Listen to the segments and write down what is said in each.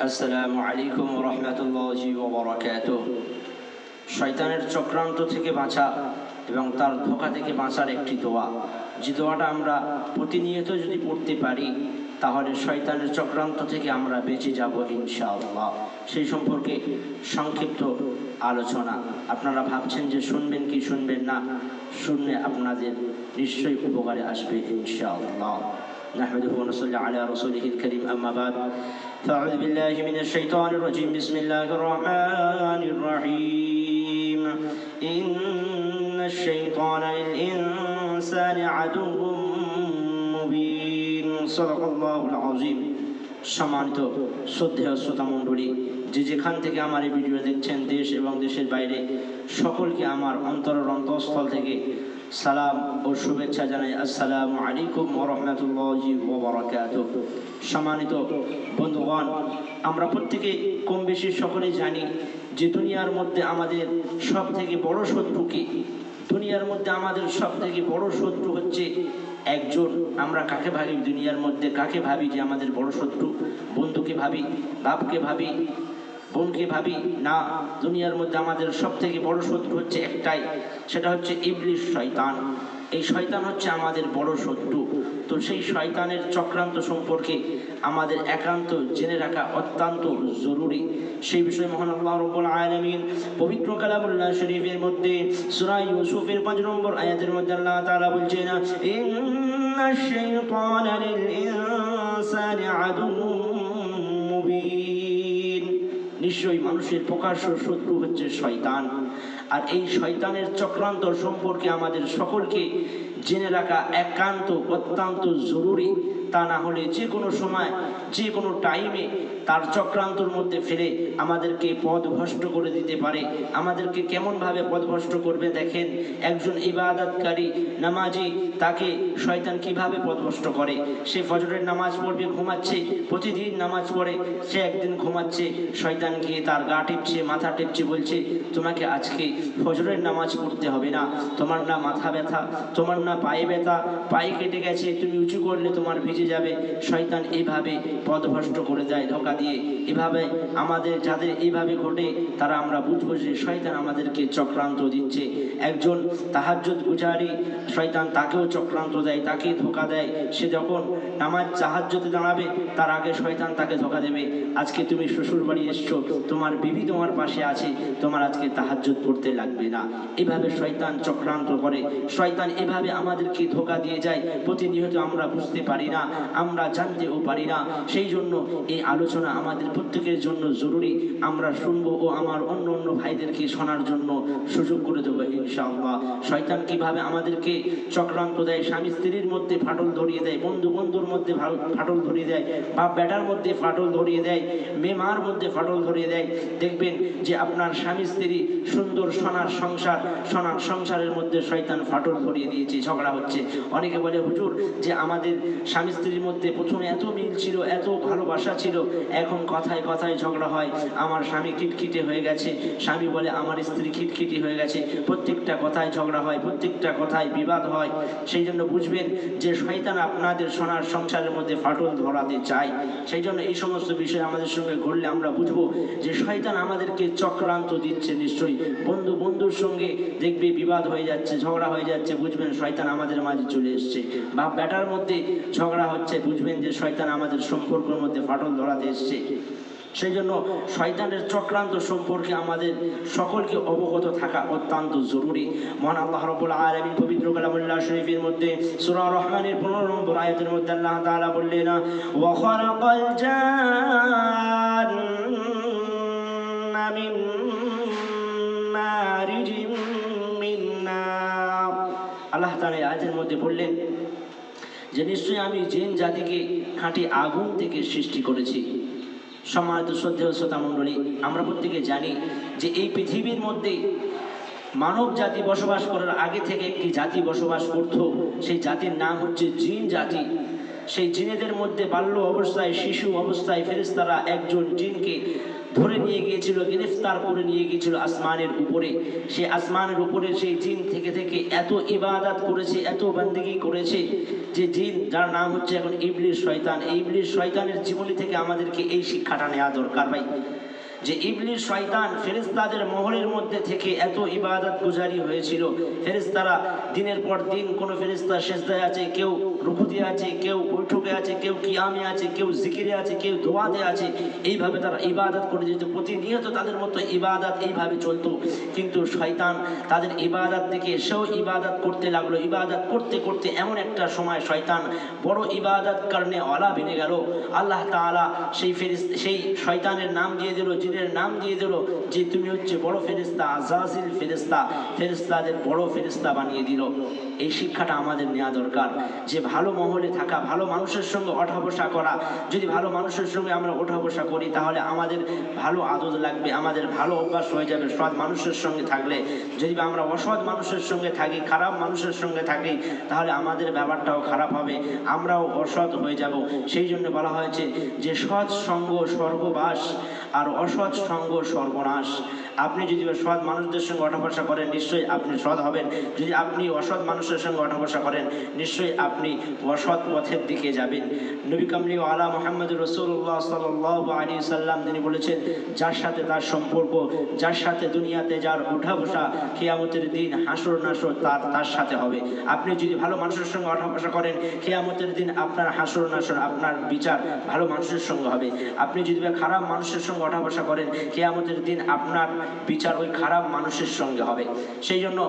আসসালামু আলাইকুম রহমতুল্লাহি ওবরাকাতুহ শয়তানের চক্রান্ত থেকে বাঁচা এবং তার ধোকা থেকে বাঁচার একটি দোয়া যে দোয়াটা আমরা প্রতিনিয়ত যদি পড়তে পারি তাহলে শয়তানের চক্রান্ত থেকে আমরা বেঁচে যাব ইনশাআল্লাহ সেই সম্পর্কে সংক্ষিপ্ত আলোচনা আপনারা ভাবছেন যে শুনবেন কি শুনবেন না শুনলে আপনাদের নিশ্চয়ই উপকারে আসবে ইনশাআল্লাহ نحمده ونصلي على رسوله الكريم أما بعد فأعوذ بالله من الشيطان الرجيم بسم الله الرحمن الرحيم إن الشيطان للإنسان عدو مبين صدق الله العظيم সম্মানিত শ্রদ্ধেয় শ্রোতা মণ্ডলী যে যেখান থেকে আমার এই ভিডিও দেখছেন দেশ এবং দেশের বাইরে সকলকে আমার অন্তরের অন্তঃস্থল থেকে সালাম ও শুভেচ্ছা জানাই। আসসালামু আলাইকুম ওরহমতুল্লাহি ওবরাকাতুহ সম্মানিত বন্ধুগণ, আমরা প্রত্যেকে কম বেশি সকলেই জানি যে দুনিয়ার মধ্যে আমাদের সব থেকে বড় শত্রু কি? দুনিয়ার মধ্যে আমাদের সব থেকে বড় শত্রু হচ্ছে একজন। আমরা কাকে ভাবি? দুনিয়ার মধ্যে কাকে ভাবি যে আমাদের বড় শত্রু? বন্ধুকে ভাবি? বাপকে ভাবি? বোনকে ভাবি, না, দুনিয়ার মধ্যে আমাদের সব থেকে বড় শত্রু হচ্ছে একটাই, সেটা হচ্ছে ইবলিশ শয়তান। এই শয়তান হচ্ছে আমাদের বড় শত্রু। তো সেই শয়তানের চক্রান্ত সম্পর্কে আমাদের একান্ত জেনে রাখা অত্যন্ত জরুরি। সেই বিষয়ে মহান আল্লাহ রব্বুল আলামিন পবিত্র কালামুল্লাহ শরীফের মধ্যে সূরা ইউসুফের 5 নম্বর আয়াতের মধ্যে আল্লাহ তাআলা বলছেন ইন্নাশ শাইতানা লিল ইনসানি মুবিন নিশ্চয়ই মানুষের প্রকাশ্য শত্রু হচ্ছে শয়তান। আর এই শয়তানের চক্রান্ত সম্পর্কে আমাদের সকলকে জেনে রাখা একান্ত অত্যন্ত জরুরি। তা না হলে যে কোনো সময়, যে কোনো টাইমে তার চক্রান্তর মধ্যে ফেলে আমাদেরকে পথভ্রষ্ট করে দিতে পারে। আমাদেরকে কেমনভাবে পথভ্রষ্ট করবে দেখেন, একজন ইবাদতকারী নামাজি তাকে শয়তান কীভাবে পথভ্রষ্ট করে? সে ফজরের নামাজ পড়বে, ঘুমাচ্ছে, প্রতিদিন নামাজ পড়ে, সে একদিন ঘুমাচ্ছে, শয়তান গিয়ে তার গা টিপছে, মাথা টিপছে, বলছে, তোমাকে আজকে ফজরের নামাজ পড়তে হবে না। তোমার না মাথা ব্যথা, তোমার না পায়ে ব্যথা, পায়ে কেটে গেছে, তুমি উঁচু করলে তোমার ভিজে যাবে। শয়তান এইভাবে পথভ্রষ্ট করে দেয়, ধোকা দিয়ে এভাবে আমাদের যাদের এইভাবে ঘটে, তারা আমরা বুঝব যে শয়তান আমাদেরকে চক্রান্ত দিচ্ছে। একজন তাহাজ্জুদ গুজারি, শয়তান তাকেও চক্রান্ত দেয়, তাকে ধোকা দেয়। সে যখন নামাজ তাহাজ্জুদে দাঁড়াবে, তার আগে শয়তান তাকে ধোকা দেবে। আজকে তুমি শ্বশুর বাড়ি এসছো, তোমার বিবি তোমার পাশে আছে, তোমার আজকে তাহাজ্জুদ পড়তে লাগবে না। এভাবে শয়তান চক্রান্ত করে। শয়তান এভাবে আমাদেরকে ধোকা দিয়ে যায়, প্রতিনিয়ত আমরা বুঝতে পারি না, আমরা জানতেও পারি না। সেই জন্য এই আলোচনা আমাদের প্রত্যেকের জন্য জরুরি। আমরা শুনব ও আমার অন্য অন্য ভাইদেরকে শোনার জন্য সুযোগ করে দেবো, ইনশাআল্লাহ। শয়তান কীভাবে আমাদেরকে চক্রান্ত দেয়, স্বামী স্ত্রীর মধ্যে ফাটল ধরিয়ে দেয়, বন্ধু বন্ধুর মধ্যে ফাটল ধরিয়ে দেয় বা বেটার মধ্যে ফাটল ধরিয়ে দেয়, মেয়ে মার মধ্যে ফাটল ধরিয়ে দেয়, দেখবেন যে আপনার স্বামী স্ত্রী সুন্দর সোনার সংসার, সোনার সংসারের মধ্যে শয়তান ফাটল ধরিয়ে দিয়েছে, ঝগড়া হচ্ছে। অনেকে বলে, হুজুর, যে আমাদের স্বামী স্ত্রীর মধ্যে প্রথমে এত মিল ছিল, এত ভালোবাসা ছিল, এখন কথায় কথায় ঝগড়া হয়। আমার স্বামী খিটখিটে হয়ে গেছে। স্বামী বলে, আমার স্ত্রী খিটখিটি হয়ে গেছে। প্রত্যেকটা কথায় ঝগড়া হয়, প্রত্যেকটা কথায় বিবাদ হয়। সেই জন্য বুঝবেন যে শয়তান আপনাদের সোনার সংসারের মধ্যে ফাটল ধরাতে চায়। সেই জন্য এই সমস্ত বিষয় আমাদের সঙ্গে ঘটলে আমরা বুঝব যে শয়তান আমাদেরকে চক্রান্ত দিচ্ছে নিশ্চয়ই। বন্ধু, বন্ধুর সঙ্গে দেখবে বিবাদ হয়ে যাচ্ছে, ঝগড়া হয়ে যাচ্ছে, বুঝবেন শয়তান আমাদের মাঝে চলে এসছে। বা ব্যাটার মধ্যে ঝগড়া হচ্ছে, বুঝবেন যে শয়তান আমাদের সম্পর্কের মধ্যে ফাটল ধরাতে এসছে। সেই জন্য শয়তানের চক্রান্ত সম্পর্কে আমাদের সকলকে অবগত থাকা অত্যন্ত জরুরি। মহান আল্লাহ রাব্বুল আলামিন পবিত্র কালামুল্লাহ শরীফের মধ্যে সূরা রহমানের 15 নম্বর আয়াতের মধ্যে আল্লাহ তাআলা বললেন খালাকাল জান্না আয়াতের মধ্যে বললেন যে নিশ্চয়ই আমি জিন জাতিকে খাঁটি আগুন থেকে সৃষ্টি করেছি। সম্মানিত শ্রদ্ধেয় শ্রোতা মণ্ডলী, আমরা প্রত্যেকে জানি যে এই পৃথিবীর মধ্যে মানব জাতি বসবাস করার আগে থেকে একটি জাতি বসবাস করত। সেই জাতির নাম হচ্ছে জিন জাতি। সেই জিনেদের মধ্যে বাল্য অবস্থায়, শিশু অবস্থায় ফেরেশতারা একজন জিনকে ধরে নিয়ে গিয়েছিল গ্রেফতার করে নিয়ে গিয়েছিল আসমানের উপরে। সে আসমানের উপরে সেই জিন থেকে থেকে এত ইবাদত করেছে, এত বান্দিগি করেছে যে জিন, যার নাম হচ্ছে এখন ইবলিশ শয়তান। এই ইবলির শয়তানের জীবনী থেকে আমাদেরকে এই শিক্ষাটা নেওয়া দরকার ভাই। যে ইবলিশ শয়তান ফেরেশতাদের মহলের মধ্যে থেকে এত ইবাদত গুজারি হয়েছিল। ফেরেশতারা দিনের পর দিন কোনো ফেরেশতা সেজদায় আছে, কেউ রুকুতে আছে, কেউ বৈঠকে আছে, কেউ কিয়ামে আছে, কেউ জিকিরে আছে, কেউ দোয়াতে আছে। এইভাবে তারা ইবাদত করে যেত। প্রতিনিয়ত তাদের মতো ইবাদত এইভাবে চলতো। কিন্তু শয়তান তাদের ইবাদত থেকে সেও ইবাদত করতে লাগল। ইবাদত করতে করতে এমন একটা সময় শয়তান বড় ইবাদত কারণে অলা ভেঙে গেল। আল্লাহ তাআলা সেই ফেরিস সেই শয়তানের নাম দিয়ে দিল জিনের নাম দিয়ে দিল যে তুমি হচ্ছে বড় ফেরিস্তা আজাজিল ফেরিস্তা ফেরিস্তাদের বড় ফেরিস্তা বানিয়ে দিল। এই শিক্ষাটা আমাদের নেওয়া দরকার। যে ভালো মহলে থাকা, ভালো মানুষের সঙ্গে ওঠা বসা করা, যদি ভালো মানুষের সঙ্গে আমরা ওঠা বসা করি, তাহলে আমাদের ভালো আদত লাগবে, আমাদের ভালো অভ্যাস হয়ে যাবে সৎ মানুষের সঙ্গে থাকলে। যদি আমরা অসৎ মানুষের সঙ্গে থাকি, খারাপ মানুষের সঙ্গে থাকি, তাহলে আমাদের ব্যাপারটাও খারাপ হবে, আমরাও অসৎ হয়ে যাব। সেই জন্য বলা হয়েছে যে সৎ সঙ্গ স্বর্গবাস আর অসৎ সঙ্গ সর্বনাশ। আপনি যদি সৎ মানুষদের সঙ্গে ওঠাবসা করেন, নিশ্চয়ই আপনি সৎ হবেন। যদি আপনি অসৎ মানুষের সঙ্গে ওঠা করেন, নিশ্চয়ই আপনি অসৎ পথের দিকে যাবেন। নবী কামলি আলা মোহাম্মদ রসুল্লাহ সাল্লাহ আলী সাল্লাম, তিনি বলেছেন, যার সাথে তার সম্পর্ক, যার সাথে দুনিয়াতে যার ওঠা বসা খেয়ামতের দিন হাসর নাসর তার তার সাথে হবে। আপনি যদি ভালো মানুষের সঙ্গে ওঠা বসা করেন খেয়ামতের দিন আপনার হাসর নাসর, আপনার বিচার ভালো মানুষের সঙ্গে হবে। আপনি যদি খারাপ মানুষের সঙ্গে ওঠা বসা করেন, কেয়ামতের দিন আপনার বিচার ওই খারাপ মানুষের সঙ্গে হবে। সেই জন্য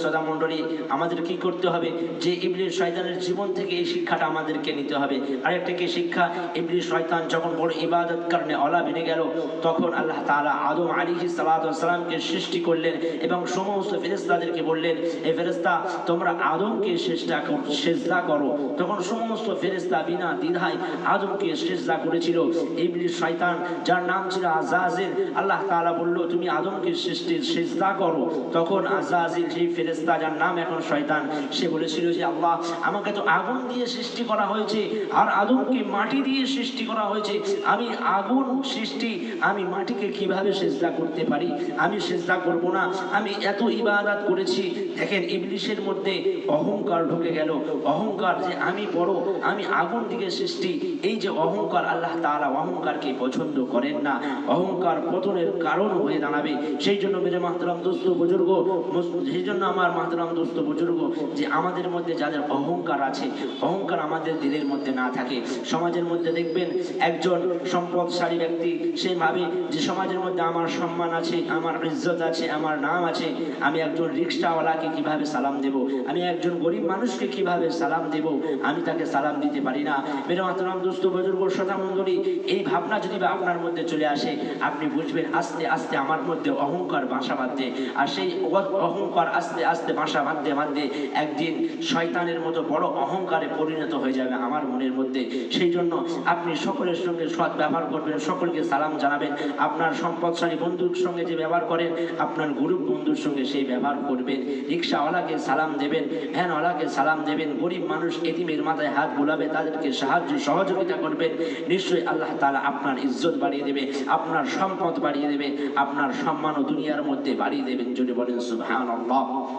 শ্রদ্ধা মণ্ডলী, আমাদের কি করতে হবে? যে ইবলির শয়তানের জীবন থেকে এই শিক্ষাটা আমাদেরকে নিতে হবে। আরেকটা কি শিক্ষা? ইবলির শয়তান যখন বড় ইবাদত কারণে অলা বেড়ে গেল, তখন আল্লাহ তাআলা আদম আলিহি সালামকে সৃষ্টি করলেন এবং সমস্ত ফেরেস্তাদেরকে বললেন এই ফেরেস্তা তোমরা আদমকে চেষ্টা সেজদা করো। তখন সমস্ত ফেরেস্তা বিনা দ্বিধায় আদমকে সেজদা করেছিল। ইবলিস শয়তান, যার নাম ছিল আজাজিল। আল্লাহ তাআলা বলল, তুমি আদমকে সৃষ্টি, সেজদা করো। তখন আজাজিল সেই ফেরেস্তা যার নাম এখন শয়তান, সে বলেছিল যে, আল্লাহ, আমাকে তো আগুন দিয়ে সৃষ্টি করা হয়েছে আর আদমকে মাটি দিয়ে সৃষ্টি করা হয়েছে। আমি আগুন সৃষ্টি, আমি মাটিকে কীভাবে সেজদা করতে পারি? আমি সেজদা করব না। আমি এত ইবাদত করেছি। দেখেন, ইবলিশের মধ্যে অহংকার ঢুকে গেল। অহংকার যে আমি বড়, আমি আগুন থেকে সৃষ্টি, এই যে অহংকার আল্লাহ তাআলা অহংকারকে পছন্দ করেন না। অহংকার পতনের কারণ হয়ে দাঁড়াবে। সেই জন্য মেরে মাহতারাম দোস্ত বুজুর্গ সেই জন্য আমার মাহতারাম দোস্ত বুজুর্গ, যে আমাদের মধ্যে যাদের অহংকার আছে, অহংকার আমাদের দিলের মধ্যে না থাকে। সমাজের মধ্যে দেখবেন, একজন সম্পদশালী ব্যক্তি, সে ভাবে যে সমাজের মধ্যে আমার সম্মান আছে, আমার ইজ্জত আছে, আমার নাম আছে, আমি একজন রিক্সাওয়ালাকে কীভাবে সালাম দেব? আমি একজন গরিব মানুষকে কীভাবে সালাম দেব? আমি তাকে সালাম দিতে পারি না। মেরে মাতরাম দুস্থ বুজুর্গ শ্রোতা মণ্ডলী এই ভাবনা যদি আপনার মধ্যে চলে আসে আপনি বুঝবেন আস্তে আস্তে আমার মধ্যে অহংকার বাসা বাঁধতে আর সেই অহংকার আস্তে আস্তে বাসা বাঁধতে বাঁধতে একদিন শয়তানের মতো বড় অহংকারে পরিণত হয়ে যাবে আমার মনের মধ্যে। সেই জন্য আপনি সকলের সঙ্গে সৎ ব্যবহার করবেন, সকলকে সালাম জানাবেন। আপনার সম্পদশালী বন্ধুর সঙ্গে যে ব্যবহার করেন, আপনার গরিব বন্ধুর সঙ্গে সেই ব্যবহার করবেন। রিক্সাওয়ালাকে সালাম দেবেন, ভ্যানওয়ালাকে সালাম দেবেন, গরিব মানুষ এতিমের মাথায় হাত বোলাবে, তাদেরকে সাহায্য সহযোগিতা করবেন। নিশ্চয়ই আল্লাহ তাআলা আপনার ইজ্জত বাড়িয়ে দেবে। আপনার সম্পদ বাড়িয়ে দেবে, আপনার সম্মান ও দুনিয়ার মধ্যে বাড়িয়ে দেবেন যদি বলেন সুবহানাল্লাহ।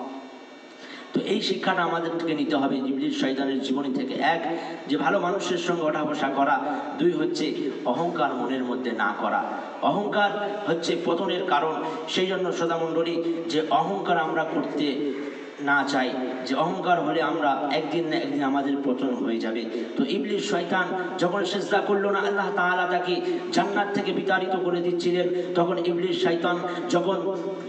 তো এই শিক্ষাটা আমাদেরকে নিতে হবে ইবলিস শয়তানের জীবনী থেকে। এক, যে ভালো মানুষের সঙ্গে ওঠা বসা করা। দুই, হচ্ছে অহংকার মনের মধ্যে না করা। অহংকার হচ্ছে পতনের কারণ। সেই জন্য সদামণ্ডলী, যে অহংকার আমরা করতে না চাই যে অহংকার হলে আমরা একদিন না একদিন আমাদের পতন হয়ে যাবে। তো ইবলিস শয়তান যখন সেজদা করল না, আল্লাহ তাআলা তাকে জান্নাত থেকে বিতাড়িত করে দিচ্ছিলেন। তখন ইবলিস শয়তান যখন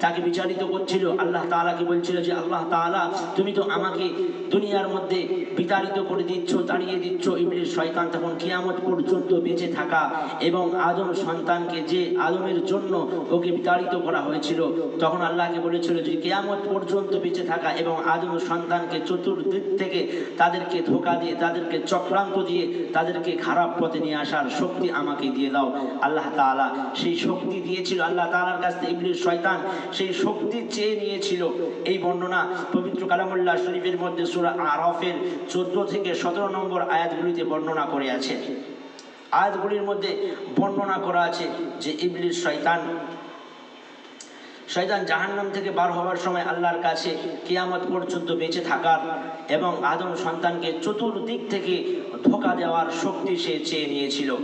তাকে বিচারিত করছিল, আল্লাহ তাআলাকে বলছিল যে, আল্লাহ তাআলা, তুমি তো আমাকে দুনিয়ার মধ্যে বিতাড়িত করে দিচ্ছ, তাড়িয়ে দিচ্ছ। ইবলিস শয়তান তখন কিয়ামত পর্যন্ত বেঁচে থাকা এবং আদম সন্তানকে যে আদমের জন্য ওকে বিতাড়িত করা হয়েছিল, তখন আল্লাহকে বলেছিল যে, কিয়ামত পর্যন্ত বেঁচে থাকা এবং আদম সন্তানকে চতুর্দিক থেকে তাদেরকে ধোকা দিয়ে, তাদেরকে চক্রান্ত দিয়ে, তাদেরকে খারাপ পথে নিয়ে আসার শক্তি আমাকে দিয়ে দাও। আল্লাহ তাআলা সেই শক্তি দিয়েছিল, আল্লাহ তালার কাছ থেকে ইবলিস শয়তান সেই শক্তি চেয়ে নিয়েছিল। এই বর্ণনা পবিত্র কালামুল্লাহ শরীফের মধ্যে সূরা আরফের চোদ্দ থেকে সতেরো নম্বর আয়াতগুলিতে বর্ণনা করে আছে। আয়াতগুলির মধ্যে বর্ণনা করা আছে যে ইবলিস শয়তান শয়তান জাহান্নাম থেকে বার হওয়ার সময় আল্লাহর কাছে কিয়ামত পর্যন্ত বেঁচে থাকার এবং আদম সন্তানকে চতুর্দিক থেকে ধোকা দেওয়ার শক্তি সে চেয়ে নিয়েছিল।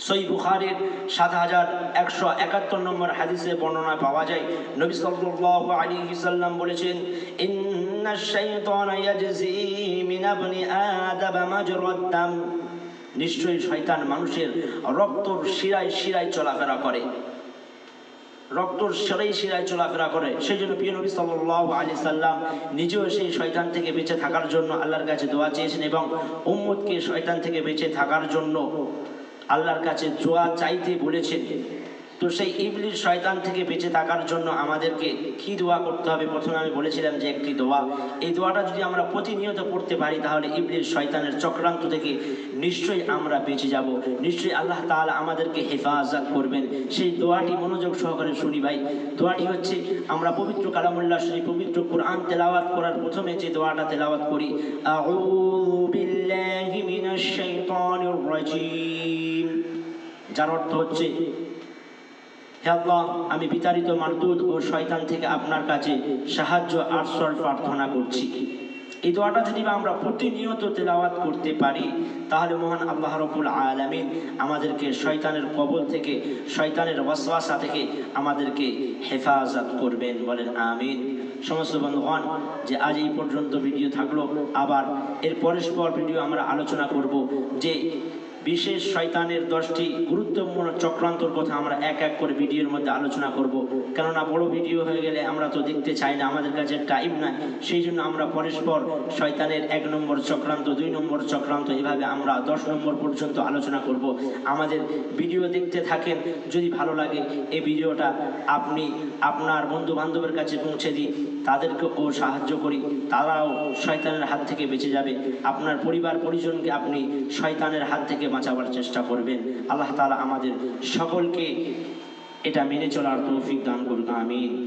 সই বুখারের সাত হাজার একশো একাত্তর নম্বর হাদিসে বর্ণনা পাওয়া যায়। নবী সাল্লাল্লাহু আলাইহি সাল্লাম বলেছেন, ইন্না নিশ্চয়ই শয়তান মানুষের রক্তর শিরায় শিরায় চলাফেরা করে। রক্তর সেরাই শিরায় চলাফেরা করে। সেই জন্য প্রিয় নবী সাল্লাহ আলি সাল্লাম নিজেও সেই শয়তান থেকে বেঁচে থাকার জন্য আল্লাহর কাছে দোয়া চেয়েছেন এবং উম্মদকে শয়তান থেকে বেঁচে থাকার জন্য আল্লাহর কাছে দোয়া চাইতে বলেছেন। তো সেই ইবলিশ শয়তান থেকে বেঁচে থাকার জন্য আমাদেরকে কি দোয়া করতে হবে? প্রথমে আমি বলেছিলাম যে একটি দোয়া। এই দোয়াটা যদি আমরা প্রতিনিয়ত পড়তে পারি, তাহলে ইবলিশ শয়তানের চক্রান্ত থেকে নিশ্চয়ই আমরা বেঁচে যাব। নিশ্চয়ই আল্লাহ তাআলা আমাদেরকে হেফাজত করবেন। সেই দোয়াটি মনোযোগ সহকারে শুনি ভাই। দোয়াটি হচ্ছে, আমরা পবিত্র কালামুল্লাহ সেই পবিত্র কোরআন তেলাওয়াত করার প্রথমে যে দোয়াটা তেলাওয়াত করি যার অর্থ হচ্ছে আল্লাহ, আমি বিতাড়িত মারদুদ ও শয়তান থেকে আপনার কাছে সাহায্য, আশ্রয় প্রার্থনা করছি। এই দোয়াটা যদি বা আমরা প্রতিনিয়ত তেলাওয়াত করতে পারি, তাহলে মহান আল্লাহ রবুল আলামিন আমাদেরকে শয়তানের কবল থেকে, শয়তানের ওয়াসওয়াসা থেকে আমাদেরকে হেফাজত করবেন, বলেন আমিন। সমস্ত বন্ধুগণ, যে আজ এই পর্যন্ত ভিডিও থাকল, আবার এর পরস্পর ভিডিও আমরা আলোচনা করব যে বিশেষ শয়তানের দশটি গুরুত্বপূর্ণ চক্রান্তর কথা আমরা এক এক করে ভিডিওর মধ্যে আলোচনা করব। কেননা বড় ভিডিও হয়ে গেলে আমরা তো দেখতে চাই না, আমাদের কাছে টাইম নাই। সেই জন্য আমরা পরস্পর শয়তানের এক নম্বর চক্রান্ত, দুই নম্বর চক্রান্ত এভাবে আমরা দশ নম্বর পর্যন্ত আলোচনা করব। আমাদের ভিডিও দেখতে থাকেন, যদি ভালো লাগে এই ভিডিওটা আপনি আপনার বন্ধু বান্ধবের কাছে পৌঁছে দিই তাদেরকেও সাহায্য করি। তারাও শয়তানের হাত থেকে বেঁচে যাবে। আপনার পরিবার, পরিজনকে আপনি শয়তানের হাত থেকে বাঁচাবার চেষ্টা করবেন। আল্লাহ তালা আমাদের সকলকে এটা মেনে চলার তৌফিক দান করুন। আমিন।